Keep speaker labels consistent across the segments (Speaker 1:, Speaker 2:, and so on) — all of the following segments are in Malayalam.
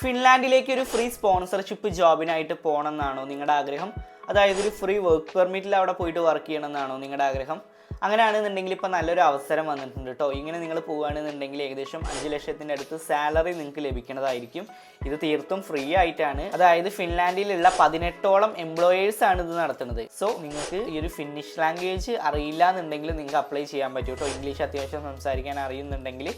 Speaker 1: ഫിൻലാൻഡിലേക്ക് ഒരു ഫ്രീ സ്പോൺസർഷിപ്പ് ജോബിനായിട്ട് പോകണമെന്നാണോ നിങ്ങളുടെ ആഗ്രഹം? അതായത് ഒരു ഫ്രീ വർക്ക് പെർമിറ്റിൽ അവിടെ പോയിട്ട് വർക്ക് ചെയ്യണമെന്നാണോ നിങ്ങളുടെ ആഗ്രഹം? അങ്ങനെയാണെന്നുണ്ടെങ്കിൽ ഇപ്പോൾ നല്ലൊരു അവസരം വന്നിട്ടുണ്ട് കേട്ടോ ഇങ്ങനെ നിങ്ങൾ പോവുകയാണെന്നുണ്ടെങ്കിൽ ഏകദേശം അഞ്ച് ലക്ഷത്തിന്റെ അടുത്ത് സാലറി നിങ്ങൾക്ക് ലഭിക്കുന്നതായിരിക്കും. ഇത് തീർത്തും ഫ്രീ ആയിട്ടാണ്. അതായത് ഫിൻലാൻഡിലുള്ള പതിനെട്ടോളം എംപ്ലോയേഴ്സ് ആണ് ഇത് നടത്തുന്നത്. സോ നിങ്ങൾക്ക് ഈ ഒരു ഫിന്നിഷ് ലാംഗ്വേജ് അറിയില്ല എന്നുണ്ടെങ്കിൽ നിങ്ങൾക്ക് അപ്ലൈ ചെയ്യാൻ പറ്റും കേട്ടോ ഇംഗ്ലീഷ് അത്യാവശ്യം സംസാരിക്കാൻ അറിയുന്നുണ്ടെങ്കിൽ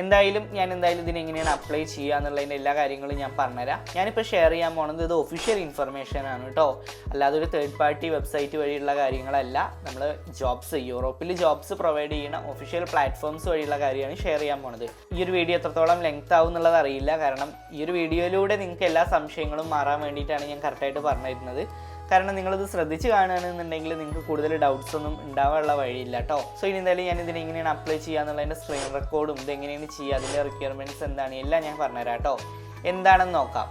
Speaker 1: എന്തായാലും ഞാൻ എന്തായാലും ഇതിന് എങ്ങനെയാണ് അപ്ലൈ ചെയ്യുക എന്നുള്ളതിന്റെ എല്ലാ കാര്യങ്ങളും ഞാൻ പറഞ്ഞുതരാം. ഞാനിപ്പോൾ ഷെയർ ചെയ്യാൻ പോണത് ഇത് ഒഫീഷ്യൽ ഇൻഫർമേഷൻ ആണ് കേട്ടോ. അല്ലാതെ ഒരു തേർഡ് പാർട്ടി വെബ്സൈറ്റ് വഴിയുള്ള കാര്യങ്ങളല്ല. നമ്മൾ ജോബ്സ് യൂറോപ്പിൽ ജോബ്സ് പ്രൊവൈഡ് ചെയ്യുന്ന ഒഫീഷ്യൽ പ്ലാറ്റ്ഫോംസ് വഴിയുള്ള കാര്യമാണ് ഷെയർ ചെയ്യാൻ പോണത്. ഈ ഒരു വീഡിയോ എത്രത്തോളം ലെങ്ത് ആവും എന്നുള്ളത് അറിയില്ല. കാരണം ഈ ഒരു വീഡിയോയിലൂടെ നിങ്ങൾക്ക് എല്ലാ സംശയങ്ങളും മാറാൻ വേണ്ടിയിട്ടാണ് ഞാൻ കറക്റ്റായിട്ട് പറഞ്ഞിരുന്നത്. കാരണം നിങ്ങളിത് ശ്രദ്ധിച്ച് കാണുകയാണെന്നുണ്ടെങ്കിൽ നിങ്ങൾക്ക് കൂടുതൽ ഡൗട്ട്സ് ഒന്നും ഉണ്ടാവാനുള്ള വഴിയില്ല കേട്ടോ സോ ഇനി എന്തായാലും ഞാൻ ഇതിനെ എങ്ങനെയാണ് അപ്ലൈ ചെയ്യുക എന്നുള്ളതിന്റെ സ്ക്രീൻ റെക്കോർഡും ഇതെങ്ങനെയാണ് ചെയ്യുക അതിന്റെ റിക്വയർമെന്റ്സ് എന്താണ് എല്ലാം ഞാൻ പറഞ്ഞുതരാം കേട്ടോ എന്താണെന്ന് നോക്കാം.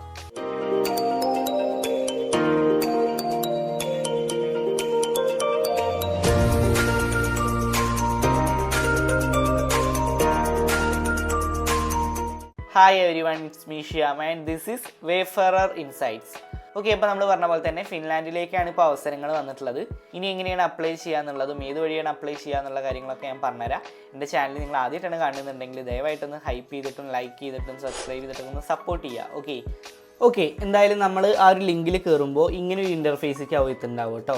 Speaker 1: Hi everyone it's me and this is wayfarer insights okay അപ്പോൾ നമ്മൾ പറഞ്ഞ പോലെ തന്നെ ഫിൻലാൻഡിലേക്കാണ് ഇപ്പോൾ അവസരങ്ങൾ വന്നിട്ടുള്ളത്. ഇനി എങ്ങനെയാണ് അപ്ലൈ ചെയ്യുക എന്നുള്ളതും ഏത് വഴിയാണ് അപ്ലൈ ചെയ്യുക എന്നുള്ള കാര്യങ്ങളൊക്കെ ഞാൻ പറഞ്ഞുതരാം. എന്റെ ചാനൽ നിങ്ങൾ ആദ്യമായിട്ടാണ് കാണുന്നുണ്ടെങ്കിൽ ദയവായിട്ടൊന്ന് ഹൈപ്പ് ചെയ്തിട്ടും ലൈക്ക് ചെയ്തിട്ടും സബ്സ്ക്രൈബ് ചെയ്തിട്ടും ഒന്ന് സപ്പോർട്ട് ചെയ്യുക ഓക്കെ ഓക്കെ എന്തായാലും നമ്മൾ ആ ഒരു ലിങ്കിൽ കയറുമ്പോൾ ഇങ്ങനെ ഒരു ഇന്റർഫേസിലേക്ക് ആവും എത്തുന്നുണ്ടാവും കേട്ടോ.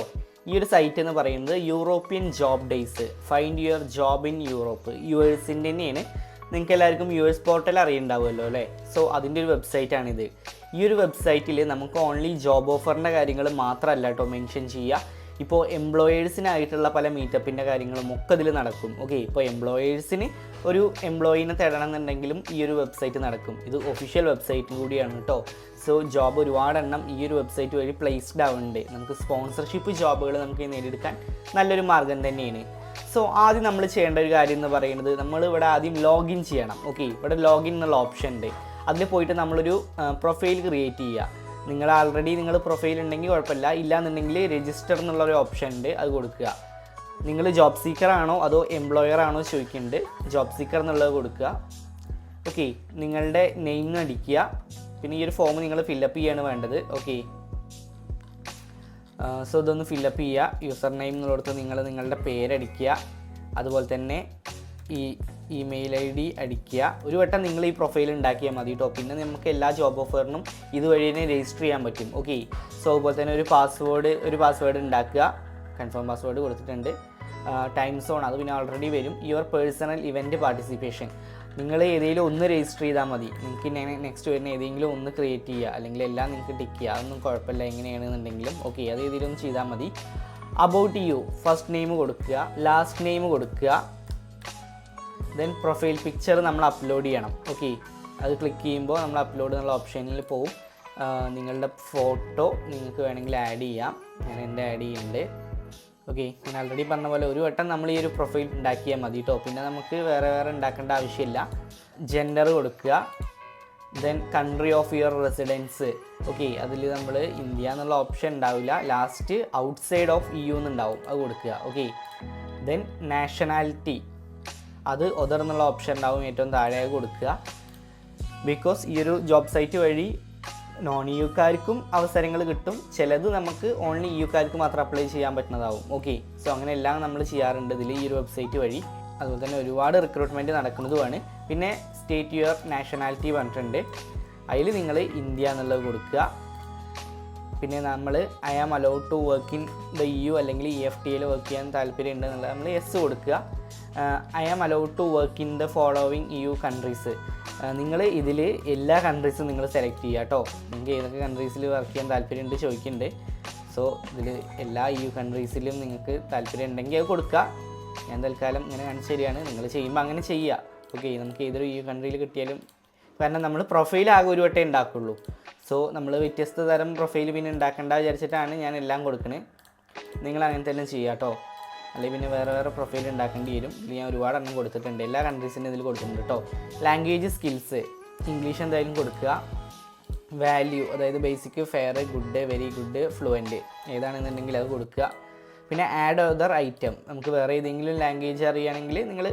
Speaker 1: ഈ ഒരു സൈറ്റ് എന്ന് പറയുന്നത് European job days find your job in Europe U എസിന്റെ തന്നെയാണ് നിങ്ങൾക്ക് എല്ലാവർക്കും യു എസ് പോർട്ടൽ അറിയുണ്ടാവുമല്ലോ അല്ലേ? സോ അതിന്റെ ഒരു വെബ്സൈറ്റാണിത് ഈ ഒരു വെബ്സൈറ്റിൽ നമുക്ക് ഓൺലി ജോബ് ഓഫറിന്റെ കാര്യങ്ങൾ മാത്രമല്ല കേട്ടോ മെൻഷൻ ചെയ്യുക. ഇപ്പോൾ എംപ്ലോയേഴ്സിനായിട്ടുള്ള പല മീറ്റപ്പിന്റെ കാര്യങ്ങളും ഒക്കെ ഇതിൽ നടക്കും. ഓക്കെ ഇപ്പോൾ എംപ്ലോയേഴ്സിന് ഒരു എംപ്ലോയിനെ തേടണം എന്നുണ്ടെങ്കിലും ഈ ഒരു വെബ്സൈറ്റ് നടക്കും. ഇത് ഒഫീഷ്യൽ വെബ്സൈറ്റ് കൂടിയാണ് കേട്ടോ സോ ജോബ് ഒരുപാടെണ്ണം ഈ ഒരു വെബ്സൈറ്റ് വഴി പ്ലേസ്ഡ് ആവുന്നുണ്ട്. നമുക്ക് സ്പോൺസർഷിപ്പ് ജോബുകൾ നമുക്ക് നേടിയെടുക്കാൻ നല്ലൊരു മാർഗം തന്നെയാണ്. സോ ആദ്യം നമ്മൾ ചെയ്യേണ്ട ഒരു കാര്യം എന്ന് പറയുന്നത് നമ്മൾ ഇവിടെ ആദ്യം ലോഗിൻ ചെയ്യണം. ഓക്കെ ഇവിടെ ലോഗിൻ എന്നുള്ള ഓപ്ഷൻ ഉണ്ട്. അതിൽ പോയിട്ട് നമ്മളൊരു പ്രൊഫൈൽ ക്രിയേറ്റ് ചെയ്യുക. നിങ്ങൾ ആൾറെഡി നിങ്ങൾ പ്രൊഫൈൽ ഉണ്ടെങ്കിൽ കുഴപ്പമില്ല. ഇല്ലാന്നുണ്ടെങ്കിൽ രജിസ്റ്റർ എന്നുള്ള ഒരു ഓപ്ഷൻ ഉണ്ട് അത് കൊടുക്കുക. നിങ്ങൾ ജോബ് സീക്കർ ആണോ അതോ എംപ്ലോയർ ആണോ ചോദിക്കുന്നുണ്ട്. ജോബ് സീക്കർ എന്നുള്ളത് കൊടുക്കുക. ഓക്കെ നിങ്ങളുടെ നെയിം അടിക്കുക. പിന്നെ ഈ ഒരു ഫോം നിങ്ങൾ ഫില്ലപ്പ് ചെയ്യാണ് വേണ്ടത്. ഓക്കെ സോ ഇതൊന്ന് ഫില്ലപ്പ് ചെയ്യുക യൂസർ നെയിം എന്നുള്ളടത്ത് നിങ്ങൾ നിങ്ങളുടെ പേരടിക്കുക അതുപോലെ തന്നെ ഈ ഇമെയിൽ ഐ ഡി അടിക്കുക. ഒരു വട്ടം നിങ്ങൾ ഈ പ്രൊഫൈൽ ഉണ്ടാക്കിയാൽ മതി കേട്ടോ പിന്നെ നമുക്ക് എല്ലാ ജോബ് ഓഫറിനും ഇതുവഴി തന്നെ രജിസ്റ്റർ ചെയ്യാൻ പറ്റും. ഓക്കെ സോ അതുപോലെ തന്നെ ഒരു പാസ്വേഡ് ഒരു പാസ്വേഡ് ഉണ്ടാക്കുക. കൺഫേം പാസ്വേഡ് കൊടുത്തിട്ടുണ്ട്. ടൈം സോൺ അത് പിന്നെ ഓൾറെഡി വരും. യുവർ പേഴ്സണൽ ഇവന്റ് പാർട്ടിസിപ്പേഷൻ നിങ്ങൾ ഏതെങ്കിലും ഒന്ന് രജിസ്റ്റർ ചെയ്താൽ മതി. നിങ്ങൾക്ക് നെക്സ്റ്റ് വരുന്ന ഏതെങ്കിലും ഒന്ന് ക്രിയേറ്റ് ചെയ്യുക അല്ലെങ്കിൽ എല്ലാം നിങ്ങൾക്ക് ടിക്ക് ചെയ്യുക അതൊന്നും കുഴപ്പമില്ല. എങ്ങനെയാണെന്നുണ്ടെങ്കിലും ഓക്കെ അത് ഏതെങ്കിലും ഒന്ന് ചെയ്താൽ മതി. അബൌട്ട് യു ഫസ്റ്റ് നെയിം കൊടുക്കുക. ലാസ്റ്റ് നെയിം കൊടുക്കുക. ദെൻ പ്രൊഫൈൽ പിക്ചർ നമ്മൾ അപ്ലോഡ് ചെയ്യണം. ഓക്കെ അത് ക്ലിക്ക് ചെയ്യുമ്പോൾ നമ്മൾ അപ്ലോഡ് എന്നുള്ള ഓപ്ഷനിൽ പോവും. നിങ്ങളുടെ ഫോട്ടോ നിങ്ങൾക്ക് വേണമെങ്കിൽ ആഡ് ചെയ്യാം. ഞാൻ എന്റെ ആഡ് ചെയ്യുന്നുണ്ട്. ഓക്കെ ഞാൻ ആൾറെഡി പറഞ്ഞ പോലെ ഒരു വട്ടം നമ്മൾ ഈ ഒരു പ്രൊഫൈൽ ഉണ്ടാക്കിയാൽ മതി കേട്ടോ പിന്നെ നമുക്ക് വേറെ വേറെ ഉണ്ടാക്കേണ്ട ആവശ്യമില്ല. ജെൻഡർ കൊടുക്കുക. Then country of your residence okay അതിൽ നമ്മൾ ഇന്ത്യ എന്നുള്ള ഓപ്ഷൻ ഉണ്ടാവില്ല. Last outside of E U എന്നുണ്ടാവും. അത് കൊടുക്കുക. ഓക്കെ ദെൻ നാഷണാലിറ്റി അത് ഒതർ എന്നുള്ള ഓപ്ഷൻ ഉണ്ടാവും. ഏറ്റവും താഴെ കൊടുക്കുക. ബിക്കോസ് ഈ ഒരു ജോബ് സൈറ്റ് വഴി നോൺ ഇ യുക്കാർക്കും അവസരങ്ങൾ കിട്ടും. ചിലത് നമുക്ക് ഓൺലി ഇ യുക്കാർക്ക് മാത്രം അപ്ലൈ ചെയ്യാൻ പറ്റുന്നതാവും. ഓക്കെ സോ അങ്ങനെ എല്ലാം നമ്മൾ ചെയ്യാറുണ്ട് ഇതിൽ ഈ ഒരു വെബ്സൈറ്റ് വഴി. അതുപോലെ തന്നെ ഒരുപാട് റിക്രൂട്ട്മെന്റ് നടക്കുന്നതുമാണ്. പിന്നെ സ്റ്റേറ്റ് യുവർ നാഷണാലിറ്റി പറഞ്ഞിട്ടുണ്ട്. അതിൽ നിങ്ങൾ ഇന്ത്യ എന്നുള്ളത് കൊടുക്കുക. പിന്നെ നമ്മൾ I am allowed to work in the U അല്ലെങ്കിൽ ഇ എഫ് ടിയിൽ വർക്ക് ചെയ്യാൻ താല്പര്യം ഉണ്ടെന്നുള്ളത് നമ്മൾ എസ് കൊടുക്കുക. I am allowed to work in the following U countries നിങ്ങൾ ഇതിൽ എല്ലാ കൺട്രീസും നിങ്ങൾ സെലക്ട് ചെയ്യുക കേട്ടോ നിങ്ങൾക്ക് ഏതൊക്കെ കൺട്രീസിൽ വർക്ക് ചെയ്യാൻ താല്പര്യമുണ്ട് ചോദിക്കുന്നുണ്ട് സോ ഇതിൽ എല്ലാ യു കൺട്രീസിലും നിങ്ങൾക്ക് താല്പര്യം ഉണ്ടെങ്കിൽ അത് കൊടുക്കുക ഞാൻ തൽക്കാലം ഇങ്ങനെ കാണിച്ചു തരികയാണ് നിങ്ങൾ ചെയ്യുമ്പോൾ അങ്ങനെ ചെയ്യുക ഓക്കെ നമുക്ക് ഏതൊരു യു കൺട്രിയിൽ കിട്ടിയാലും കാരണം നമ്മൾ പ്രൊഫൈൽ ആകെ ഒരു വട്ടേ ഉണ്ടാക്കുള്ളൂ സോ നമ്മൾ വ്യത്യസ്ത തരം പ്രൊഫൈൽ പിന്നെ ഉണ്ടാക്കേണ്ട വിചാരിച്ചിട്ടാണ് ഞാൻ എല്ലാം കൊടുക്കുന്നത് നിങ്ങൾ അങ്ങനെ തന്നെ ചെയ്യുക കേട്ടോ അല്ലെങ്കിൽ പിന്നെ വേറെ വേറെ പ്രൊഫൈൽ ഉണ്ടാക്കേണ്ടി വരും. ഇതിൽ ഞാൻ ഒരുപാട് എണ്ണം കൊടുത്തിട്ടുണ്ട്. എല്ലാ കൺട്രീസിന്റെ ഇതിൽ കൊടുത്തിട്ടുണ്ട് കേട്ടോ ലാംഗ്വേജ് സ്കിൽസ് ഇംഗ്ലീഷ് എന്തായാലും കൊടുക്കുക. വാല്യൂ അതായത് basic fair good very good fluent ഏതാണെന്നുണ്ടെങ്കിൽ അത് കൊടുക്കുക. പിന്നെ ആഡ് അതർ ഐറ്റം നമുക്ക് വേറെ ഏതെങ്കിലും ലാംഗ്വേജ് അറിയുകയാണെങ്കിൽ നിങ്ങൾ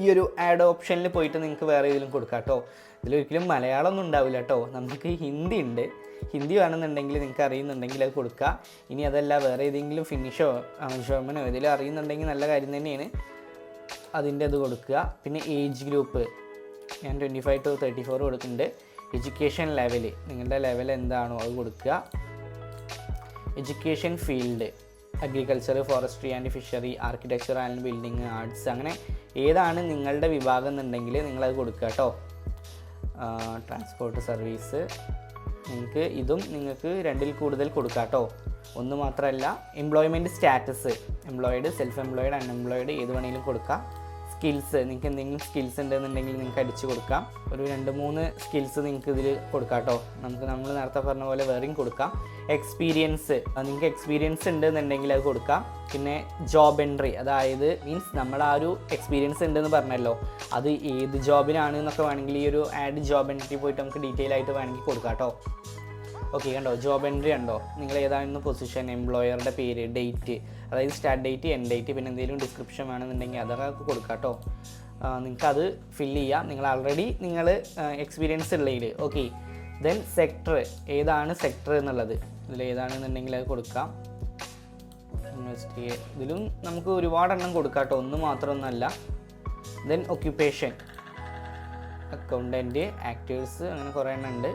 Speaker 1: ഈ ഒരു ആഡ് ഓപ്ഷനിൽ പോയിട്ട് നിങ്ങൾക്ക് വേറെ ഏതെങ്കിലും കൊടുക്കാം കേട്ടോ ഇതിലൊരിക്കലും മലയാളം ഒന്നും ഉണ്ടാവില്ല കേട്ടോ നമുക്ക് ഹിന്ദി ഉണ്ട്. ഹിന്ദി വേണമെന്നുണ്ടെങ്കിൽ നിങ്ങൾക്ക് അറിയുന്നുണ്ടെങ്കിൽ അത് കൊടുക്കുക. ഇനി അതല്ല വേറെ ഏതെങ്കിലും ഫിനിഷോ ഷോമനോ ഏതെങ്കിലും അറിയുന്നുണ്ടെങ്കിൽ നല്ല കാര്യം തന്നെയാണ്. അതിന്റെ അത് കൊടുക്കുക. പിന്നെ ഏജ് ഗ്രൂപ്പ് ഞാൻ twenty five to thirty four കൊടുക്കുന്നുണ്ട്. എഡ്യൂക്കേഷൻ ലെവൽ നിങ്ങളുടെ ലെവൽ എന്താണോ അത് കൊടുക്കുക. Education field agriculture forestry and fishery architecture and building arts അങ്ങനെ ഏതാണ് നിങ്ങളുടെ വിഭാഗം എന്നുണ്ടെങ്കിൽ നിങ്ങളത് കൊടുക്കുക കേട്ടോ. ട്രാൻസ്പോർട്ട് സർവീസ് നിങ്ങൾക്ക് ഇതും നിങ്ങൾക്ക് രണ്ടിൽ കൂടുതൽ കൊടുക്കാം കേട്ടോ ഒന്ന് മാത്രമല്ല employment status employed self employed unemployed ഏത് വേണമെങ്കിലും കൊടുക്കാം. സ്കിൽസ് നിങ്ങൾക്ക് എന്തെങ്കിലും സ്കിൽസ് ഉണ്ടെന്നുണ്ടെങ്കിൽ നിങ്ങൾക്ക് അടിച്ചു കൊടുക്കാം. ഒരു രണ്ട് മൂന്ന് സ്കിൽസ് നിങ്ങൾക്ക് ഇതിൽ കൊടുക്കാം കേട്ടോ. നമുക്ക് നമ്മൾ നേരത്തെ പറഞ്ഞ പോലെ വേറെയും കൊടുക്കാം. എക്സ്പീരിയൻസ് നിങ്ങൾക്ക് എക്സ്പീരിയൻസ് ഉണ്ടെന്നുണ്ടെങ്കിൽ അത് കൊടുക്കാം. പിന്നെ ജോബ് എൻട്രി അതായത് മീൻസ് നമ്മൾ ആ ഒരു എക്സ്പീരിയൻസ് ഉണ്ടെന്ന് പറഞ്ഞല്ലോ. അത് ഏത് ജോബിനാണ് എന്നൊക്കെ വേണമെങ്കിൽ ഈ ഒരു ആഡ് ജോബ് എൻട്രി പോയിട്ട് നമുക്ക് ഡീറ്റെയിൽ ആയിട്ട് വേണമെങ്കിൽ കൊടുക്കാം കേട്ടോ. ഓക്കെ കണ്ടോ? ജോബ് എൻട്രി ഉണ്ടോ നിങ്ങൾ ഏതായിരുന്നു പൊസിഷൻ എംപ്ലോയറുടെ പേര് ഡേറ്റ് അതായത് സ്റ്റാർട്ട് ഡേറ്റ് എൻ ഡേറ്റ് പിന്നെ എന്തെങ്കിലും ഡിസ്ക്രിപ്ഷൻ വേണമെന്നുണ്ടെങ്കിൽ അതൊക്കെ കൊടുക്കാം കേട്ടോ നിങ്ങൾക്കത് ഫില്ല് ചെയ്യാം. നിങ്ങൾ ആൾറെഡി നിങ്ങൾ എക്സ്പീരിയൻസ് ഉള്ളതിൽ ഓക്കെ ദെൻ സെക്ടർ ഏതാണ് സെക്ടർ എന്നുള്ളത്? ഇതിൽ ഏതാണെന്നുണ്ടെങ്കിൽ അത് കൊടുക്കാം. യൂണിവേഴ്സിറ്റി ഇതിലും നമുക്ക് ഒരുപാടെണ്ണം കൊടുക്കാം കേട്ടോ ഒന്ന് മാത്രമൊന്നുമല്ല. ദെൻ ഒക്യുപ്പേഷൻ അക്കൗണ്ടന്റ് ആക്ടേഴ്സ് അങ്ങനെ കുറേ എണ്ണം ഉണ്ട്.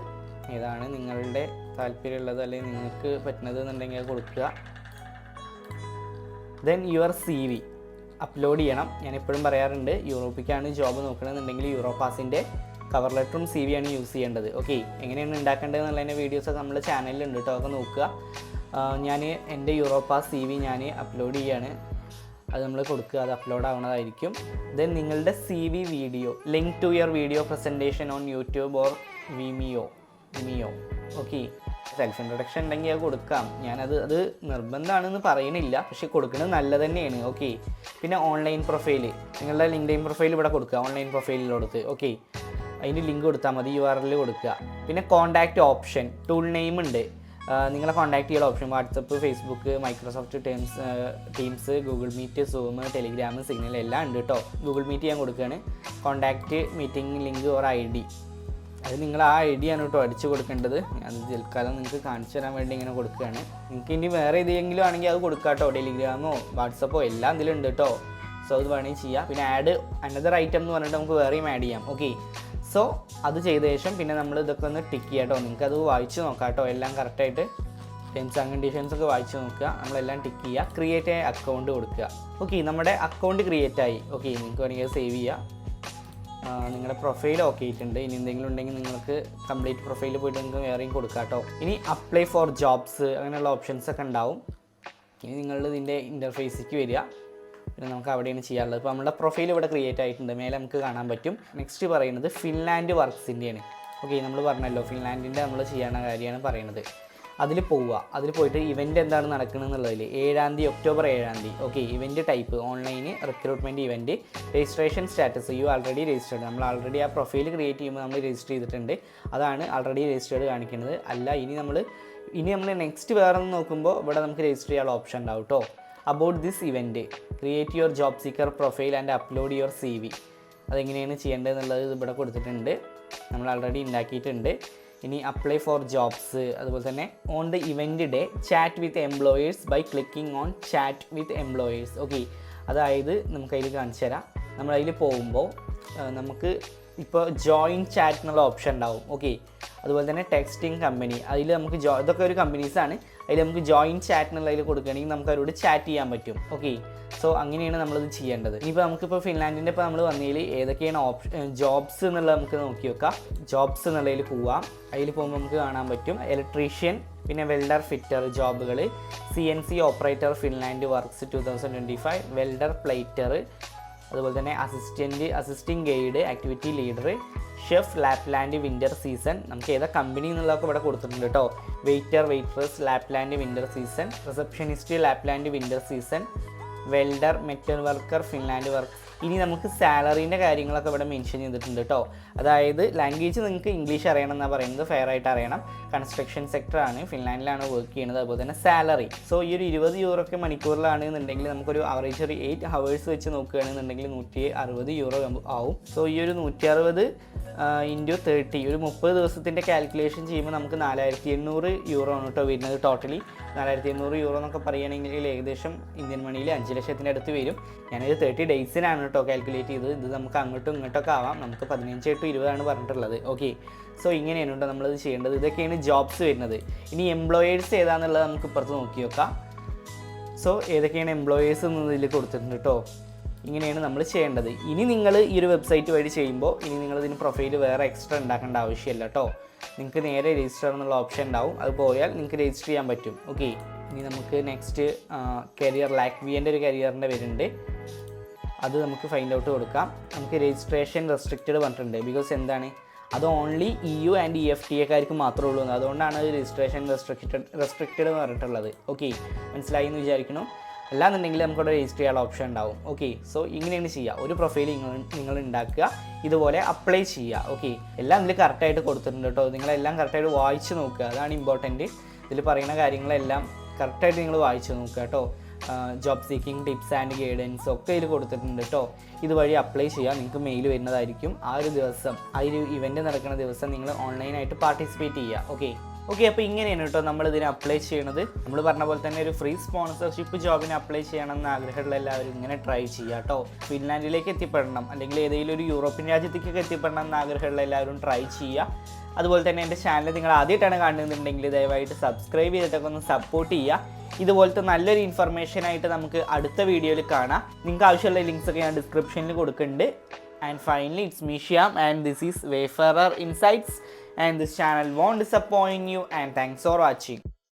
Speaker 1: ഏതാണ് നിങ്ങളുടെ താല്പര്യമുള്ളത് അല്ലെങ്കിൽ നിങ്ങൾക്ക് പറ്റുന്നത് എന്നുണ്ടെങ്കിൽ കൊടുക്കുക. Then your C V upload ചെയ്യണം. ഞാൻ എപ്പോഴും പറയാറുണ്ട് യൂറോപ്പിക്കാണ് ജോബ് നോക്കണമെന്നുണ്ടെങ്കിൽ യൂറോപ്പാസിന്റെ കവർ ലെറ്ററും സി വി ആണ് യൂസ് ചെയ്യേണ്ടത്. ഓക്കെ എങ്ങനെയാണ് ഉണ്ടാക്കേണ്ടത് എന്നുള്ളതിന്റെ വീഡിയോസൊക്കെ നമ്മുടെ ചാനലിലുണ്ട് കേട്ടോ ഒക്കെ നോക്കുക. ഞാൻ എന്റെ യൂറോപ്പാസ് സി വി ഞാൻ അപ്ലോഡ് ചെയ്യാണ്. അത് നമ്മൾ കൊടുക്കുക. അത് അപ്ലോഡ് ആവുന്നതായിരിക്കും ദെൻ നിങ്ങളുടെ C V video link to your video presentation on YouTube or Vimeo Vimeo okay self introduction ഉണ്ടെങ്കിൽ അത് കൊടുക്കാം. ഞാനത് അത് നിർബന്ധമാണെന്ന് പറയണില്ല. പക്ഷെ കൊടുക്കുന്നത് നല്ലത് തന്നെയാണ്. ഓക്കെ പിന്നെ ഓൺലൈൻ പ്രൊഫൈൽ നിങ്ങളുടെ ലിങ്ക്ഡൈൻ പ്രൊഫൈൽ ഇവിടെ കൊടുക്കുക. ഓൺലൈൻ പ്രൊഫൈലിൽ കൊടുത്ത്. ഓക്കെ അതിന് ലിങ്ക് കൊടുത്താൽ മതി യു ആർ കൊടുക്കുക. പിന്നെ കോൺടാക്റ്റ് ഓപ്ഷൻ ടൂൾ നെയിം ഉണ്ട്. നിങ്ങളെ കോൺടാക്ട് ചെയ്യുന്ന option WhatsApp Facebook Microsoft Teams Teams Google Meet Zoom Telegram Signal എല്ലാം ഉണ്ട് കേട്ടോ ഗൂഗിൾ മീറ്റ് ഞാൻ കൊടുക്കുകയാണ്. Contact meeting link or I D അത് നിങ്ങൾ ആ ഐഡിയ ആണ് കേട്ടോ അടിച്ചു കൊടുക്കേണ്ടത്. അത് തൽക്കാലം നിങ്ങൾക്ക് കാണിച്ചു തരാൻ വേണ്ടി ഇങ്ങനെ കൊടുക്കുകയാണ്. നിങ്ങൾക്ക് ഇനി വേറെ ഏതെങ്കിലും ആണെങ്കിൽ അത് കൊടുക്കാം കേട്ടോ. ടെലിഗ്രാമോ വാട്സപ്പോ എല്ലാം ഇതിലുണ്ട് കേട്ടോ. സോ അത് വേണമെങ്കിൽ ചെയ്യാം. പിന്നെ ആഡ് അനദർ ഐറ്റം എന്ന് പറഞ്ഞിട്ട് നമുക്ക് വേറെയും ആഡ് ചെയ്യാം. ഓക്കെ സോ അത് ചെയ്ത ശേഷം പിന്നെ നമ്മൾ ഇതൊക്കെ ഒന്ന് ടിക്ക് ചെയ്യാം കേട്ടോ. നിങ്ങൾക്ക് അത് വായിച്ച് നോക്കാം കേട്ടോ. എല്ലാം കറക്റ്റായിട്ട് ടേംസ് ആൻഡ് കണ്ടീഷൻസ് ഒക്കെ വായിച്ച് നോക്കുക. നമ്മളെല്ലാം ടിക്ക് ചെയ്യുക. ക്രിയേറ്റ് ആയ അക്കൗണ്ട് കൊടുക്കുക. ഓക്കെ നമ്മുടെ അക്കൗണ്ട് ക്രിയേറ്റ് ആയി. ഓക്കെ നിങ്ങൾക്ക് വേണമെങ്കിൽ സേവ് ചെയ്യാം. നിങ്ങളുടെ പ്രൊഫൈൽ ഓക്കെ ആയിട്ടുണ്ട് ഇനി എന്തെങ്കിലും ഉണ്ടെങ്കിൽ നിങ്ങൾക്ക് കംപ്ലീറ്റ് പ്രൊഫൈൽ പോയിട്ട് നിങ്ങൾക്ക് വേറെയും കൊടുക്കാം കേട്ടോ ഇനി അപ്ലൈ ഫോർ ജോബ്സ് അങ്ങനെയുള്ള ഓപ്ഷൻസ് ഒക്കെ ഉണ്ടാവും. ഇനി നിങ്ങൾ ഇതിന്റെ ഇന്റർഫേസിലേക്ക് വരിക. പിന്നെ നമുക്ക് അവിടെയാണ് ചെയ്യാനുള്ളത്. ഇപ്പോൾ നമ്മുടെ പ്രൊഫൈൽ ഇവിടെ ക്രിയേറ്റ് ആയിട്ടുണ്ട്. മേലെ നമുക്ക് കാണാൻ പറ്റും. നെക്സ്റ്റ് പറയുന്നത് ഫിൻലാൻഡ് വർക്ക്സിന്റെയാണ് ഓക്കെ നമ്മൾ പറഞ്ഞല്ലോ ഫിൻലാൻഡിന്റെ നമ്മൾ ചെയ്യണ കാര്യമാണ് പറയുന്നത്. അതിൽ പോവുക. അതിൽ പോയിട്ട് ഇവന്റ് എന്താണ് നടക്കുന്നത് എന്നുള്ളതിൽ ഏഴാം തീയതി ഒക്ടോബർ ഏഴാം തീയതി. Okay event type online recruitment event registration status you already registered നമ്മൾ ആൾറെഡി ആ പ്രൊഫൈൽ ക്രിയേറ്റ് ചെയ്യുമ്പോൾ നമ്മൾ രജിസ്റ്റർ ചെയ്തിട്ടുണ്ട്. അതാണ് ആൾറെഡി രജിസ്റ്റേർഡ് കാണിക്കുന്നത്. അല്ല ഇനി നമ്മൾ ഇനി നമ്മൾ നെക്സ്റ്റ് വേറെ നോക്കുമ്പോൾ ഇവിടെ നമുക്ക് രജിസ്റ്റർ ചെയ്യാനുള്ള ഓപ്ഷൻ ഉണ്ടാവും കേട്ടോ about this event create your job seeker profile and upload your C V അതെങ്ങനെയാണ് ചെയ്യേണ്ടതെന്നുള്ളത് ഇവിടെ കൊടുത്തിട്ടുണ്ട്. നമ്മൾ ആൾറെഡി ഉണ്ടാക്കിയിട്ടുണ്ട്. ഇനി അപ്ലൈ ഫോർ ജോബ്സ് അതുപോലെ തന്നെ on the event day chat with employers by clicking on chat with employers okay അതായത് നമുക്ക് അതിൽ കാണിച്ചു തരാം നമ്മൾ അതിൽ പോകുമ്പോൾ നമുക്ക് ഇപ്പോൾ ജോയിൻ ചാറ്റ് എന്നുള്ള ഓപ്ഷൻ ഉണ്ടാവും. ഓക്കെ അതുപോലെ തന്നെ ടെക്സ്റ്റിംഗ് കമ്പനി അതിൽ നമുക്ക് ജോ ഇതൊക്കെ ഒരു കമ്പനീസാണ് അതിൽ നമുക്ക് ജോയിൻ ചാറ്റ് എന്നുള്ളതിൽ കൊടുക്കുകയാണെങ്കിൽ നമുക്ക് അവരോട് ചാറ്റ് ചെയ്യാൻ പറ്റും. ഓക്കെ സോ അങ്ങനെയാണ് നമ്മളിത് ചെയ്യേണ്ടത്. ഇനിയിപ്പോൾ നമുക്കിപ്പോൾ ഫിൻലാൻഡിന്റെ ഇപ്പോൾ നമ്മൾ വന്നതിൽ ഏതൊക്കെയാണ് ഓപ്ഷൻ ജോബ്സ് എന്നുള്ളത് നമുക്ക് നോക്കി വെക്കാം. ജോബ്സ് എന്നുള്ളതിൽ പോവാം. അതിൽ പോകുമ്പോൾ നമുക്ക് കാണാൻ പറ്റും. ഇലക്ട്രീഷ്യൻ പിന്നെ welder fitter ജോബുകൾ C N C operator Finland works two thousand twenty five welder plater അതുപോലെ തന്നെ assistant assisting guide activity leader chef Lapland winter season നമുക്ക് ഏതാ കമ്പനി എന്നുള്ളതൊക്കെ ഇവിടെ കൊടുത്തിട്ടുണ്ട് കേട്ടോ. Waiter waiters Lapland winter season receptionist Lapland winter season welder metal worker Finland work ഇനി നമുക്ക് സാലറീന്റെ കാര്യങ്ങളൊക്കെ ഇവിടെ മെൻഷൻ ചെയ്തിട്ടുണ്ട് കേട്ടോ അതായത് ലാംഗ്വേജ് നിങ്ങൾക്ക് ഇംഗ്ലീഷ് അറിയണം എന്നാണ് പറയുന്നത് ഫെയർ ആയിട്ട് അറിയണം. കൺസ്ട്രക്ഷൻ സെക്ടറാണ് ഫിൻലാൻഡിലാണ് വർക്ക് ചെയ്യുന്നത് അതുപോലെ തന്നെ സാലറി സോ ഈ ഒരു ഇരുപത് യൂറോ ഒക്കെ മണിക്കൂറിലാണ് എന്നുണ്ടെങ്കിൽ നമുക്കൊരു അവറേജ് ഒരു എയ്റ്റ് ഹവേഴ്സ് വെച്ച് നോക്കുകയാണെന്നുണ്ടെങ്കിൽ നൂറ്റി അറുപത് യൂറോ ആവും. സോ ഈ ഒരു നൂറ്റി അറുപത് ഇന്റു തേർട്ടി ഒരു മുപ്പത് ദിവസത്തിന്റെ കാൽക്കുലേഷൻ ചെയ്യുമ്പോൾ നമുക്ക് നാലായിരത്തി എണ്ണൂറ് യൂറോ ആണ് കേട്ടോ വരുന്നത് ടോട്ടലി നാലായിരത്തി എണ്ണൂറ് യൂറോ എന്നൊക്കെ പറയുകയാണെങ്കിൽ ഏകദേശം ഇന്ത്യൻ മണിയിൽ അഞ്ച് ലക്ഷത്തിന്റെ അടുത്ത് വരും. ഞാനൊരു തേർട്ടി ഡേയ്സിനാണ് കേട്ടോ കാൽക്കുലേറ്റ് ചെയ്തത് ഇത് നമുക്ക് അങ്ങോട്ടും ഇങ്ങോട്ടൊക്കെ ആവാം. നമുക്ക് പതിനഞ്ച് ടു ഇരുപതാണ് പറഞ്ഞിട്ടുള്ളത്. ഓക്കെ സോ ഇങ്ങനെയാണ് കേട്ടോ നമ്മളിത് ചെയ്യേണ്ടത്. ഇതൊക്കെയാണ് ജോബ്സ് വരുന്നത്. ഇനി എംപ്ലോയേഴ്സ് ഏതാണെന്നുള്ളത് നമുക്ക് ഇപ്പുറത്ത് നോക്കി നോക്കാം സോ ഏതൊക്കെയാണ് എംപ്ലോയേഴ്സ് എന്നതിൽ കൊടുത്തിട്ടുണ്ട് കേട്ടോ ഇങ്ങനെയാണ് നമ്മൾ ചെയ്യേണ്ടത്. ഇനി നിങ്ങൾ ഈ ഒരു വെബ്സൈറ്റ് വഴി ചെയ്യുമ്പോൾ ഇനി നിങ്ങൾ ഇതിന് പ്രൊഫൈൽ വേറെ എക്സ്ട്രാ ഉണ്ടാക്കേണ്ട ആവശ്യമില്ല കേട്ടോ നിങ്ങൾക്ക് നേരെ രജിസ്റ്റർ എന്നുള്ള ഓപ്ഷൻ ഉണ്ടാവും. അത് പോയാൽ നിങ്ങൾക്ക് രജിസ്റ്റർ ചെയ്യാൻ പറ്റും. ഓക്കെ ഇനി നമുക്ക് നെക്സ്റ്റ് കരിയർ ലാക്വിയന്റെ ഒരു കരിയറിന്റെ വരുന്നുണ്ട് അത് നമുക്ക് ഫൈൻഡ് ഔട്ട് കൊടുക്കാം. നമുക്ക് രജിസ്ട്രേഷൻ റെസ്ട്രിക്റ്റഡ് പറഞ്ഞിട്ടുണ്ട്. ബിക്കോസ് എന്താണ്? അത് only E U and E F T എക്കാർക്ക് മാത്രമേ ഉള്ളൂ. അതുകൊണ്ടാണ് അത് രജിസ്ട്രേഷൻ റെസ്ട്രിക്റ്റഡ് റെസ്ട്രിക്റ്റഡ് പറഞ്ഞിട്ടുള്ളത്. ഓക്കെ മനസ്സിലായി എന്ന് വിചാരിക്കണം അല്ലാന്നുണ്ടെങ്കിൽ നമുക്കവിടെ രജിസ്റ്റർ ചെയ്യാനുള്ള ഓപ്ഷൻ ഉണ്ടാവും. ഓക്കെ സോ ഇങ്ങനെയാണ് ചെയ്യുക ഒരു പ്രൊഫൈൽ നിങ്ങൾ നിങ്ങൾ ഉണ്ടാക്കുക. ഇതുപോലെ അപ്ലൈ ചെയ്യുക ഓക്കെ എല്ലാം ഇതിൽ കറക്റ്റായിട്ട് കൊടുത്തിട്ടുണ്ട് കേട്ടോ. നിങ്ങളെല്ലാം കറക്റ്റായിട്ട് വായിച്ച് നോക്കുക. അതാണ് ഇമ്പോർട്ടന്റ് ഇതിൽ പറയുന്ന കാര്യങ്ങളെല്ലാം കറക്റ്റായിട്ട് നിങ്ങൾ വായിച്ച് നോക്കുക കേട്ടോ. Job seeking tips and guidance ഒക്കെ ഇതിൽ കൊടുത്തിട്ടുണ്ട് കേട്ടോ ഇതുവഴി അപ്ലൈ ചെയ്യുക നിങ്ങൾക്ക് മെയിൽ വരുന്നതായിരിക്കും. ആ ഒരു ദിവസം ആ ഒരു ഇവന്റ് നടക്കുന്ന ദിവസം നിങ്ങൾ ഓൺലൈനായിട്ട് പാർട്ടിസിപ്പേറ്റ് ചെയ്യുക ഓക്കെ ഓക്കെ അപ്പോൾ ഇങ്ങനെയാണ് കേട്ടോ നമ്മൾ ഇതിന് അപ്ലൈ ചെയ്യണത്. നമ്മൾ പറഞ്ഞ പോലെ തന്നെ ഒരു ഫ്രീ സ്പോൺസർഷിപ്പ് ജോബിന് അപ്ലൈ ചെയ്യണം എന്ന് ആഗ്രഹമുള്ള എല്ലാവരും ഇങ്ങനെ ട്രൈ ചെയ്യുക കേട്ടോ ഫിൻലാൻഡിലേക്ക് എത്തിപ്പെടണം. അല്ലെങ്കിൽ ഏതെങ്കിലും ഒരു യൂറോപ്യൻ രാജ്യത്തേക്കൊക്കെ എത്തിപ്പെടണം എന്ന് ആഗ്രഹമുള്ള എല്ലാവരും ട്രൈ ചെയ്യുക അതുപോലെ തന്നെ എന്റെ ചാനൽ നിങ്ങൾ ആദ്യമായിട്ടാണ് കാണുന്നുണ്ടെങ്കിൽ ദയവായിട്ട് സബ്സ്ക്രൈബ് ചെയ്തിട്ടൊക്കെ ഒന്ന് സപ്പോർട്ട് ചെയ്യുക ഇതുപോലത്തെ നല്ലൊരു ഇൻഫർമേഷൻ ആയിട്ട് നമുക്ക് അടുത്ത വീഡിയോയിൽ കാണാം. നിങ്ങൾക്ക് ആവശ്യമുള്ള ലിങ്ക്സ് ഒക്കെ ഞാൻ ഡിസ്ക്രിപ്ഷനിൽ കൊടുക്കുന്നുണ്ട്. And finally it's മീഷ്യാം and this is Wayfarer Insights and this channel won't disappoint you and thanks for watching